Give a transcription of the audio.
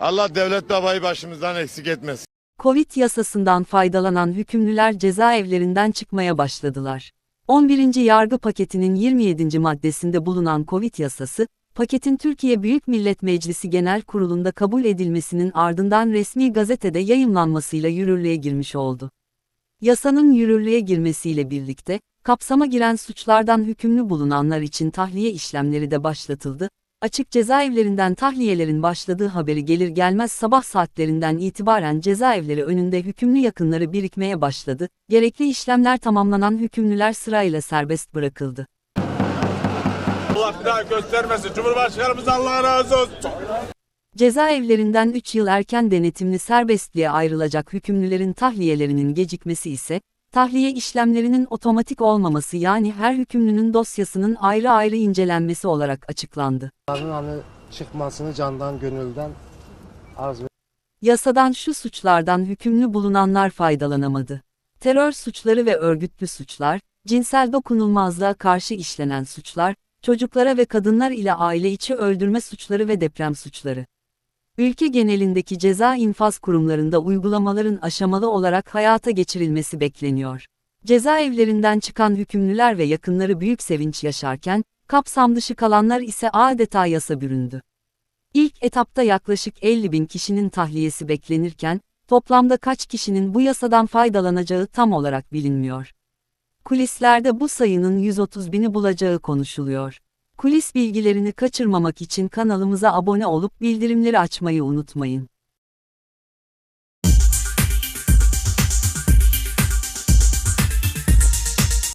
Allah devlet babayı başımızdan eksik etmesin. Covid yasasından faydalanan hükümlüler cezaevlerinden çıkmaya başladılar. 11. yargı paketinin 27. maddesinde bulunan Covid yasası, paketin Türkiye Büyük Millet Meclisi Genel Kurulu'nda kabul edilmesinin ardından resmi gazetede yayımlanmasıyla yürürlüğe girmiş oldu. Yasanın yürürlüğe girmesiyle birlikte, kapsama giren suçlardan hükümlü bulunanlar için tahliye işlemleri de başlatıldı, açık cezaevlerinden tahliyelerin başladığı haberi gelir gelmez sabah saatlerinden itibaren cezaevleri önünde hükümlü yakınları birikmeye başladı, gerekli işlemler tamamlanan hükümlüler sırayla serbest bırakıldı. Allah bir daha göstermesin. Cumhurbaşkanımız Allah razı olsun. Cezaevlerinden 3 yıl erken denetimli serbestliğe ayrılacak hükümlülerin tahliyelerinin gecikmesi ise, tahliye işlemlerinin otomatik olmaması yani her hükümlünün dosyasının ayrı ayrı incelenmesi olarak açıklandı. Hani çıkmasını candan gönülden arzu Yasadan şu suçlardan hükümlü bulunanlar faydalanamadı. Terör suçları ve örgütlü suçlar, cinsel dokunulmazlığa karşı işlenen suçlar, çocuklara ve kadınlar ile aile içi öldürme suçları ve deprem suçları. Ülke genelindeki ceza infaz kurumlarında uygulamaların aşamalı olarak hayata geçirilmesi bekleniyor. Cezaevlerinden çıkan hükümlüler ve yakınları büyük sevinç yaşarken, kapsam dışı kalanlar ise adeta yasa büründü. İlk etapta yaklaşık 50 bin kişinin tahliyesi beklenirken, toplamda kaç kişinin bu yasadan faydalanacağı tam olarak bilinmiyor. Kulislerde bu sayının 130 bini bulacağı konuşuluyor. Kulis bilgilerini kaçırmamak için kanalımıza abone olup bildirimleri açmayı unutmayın.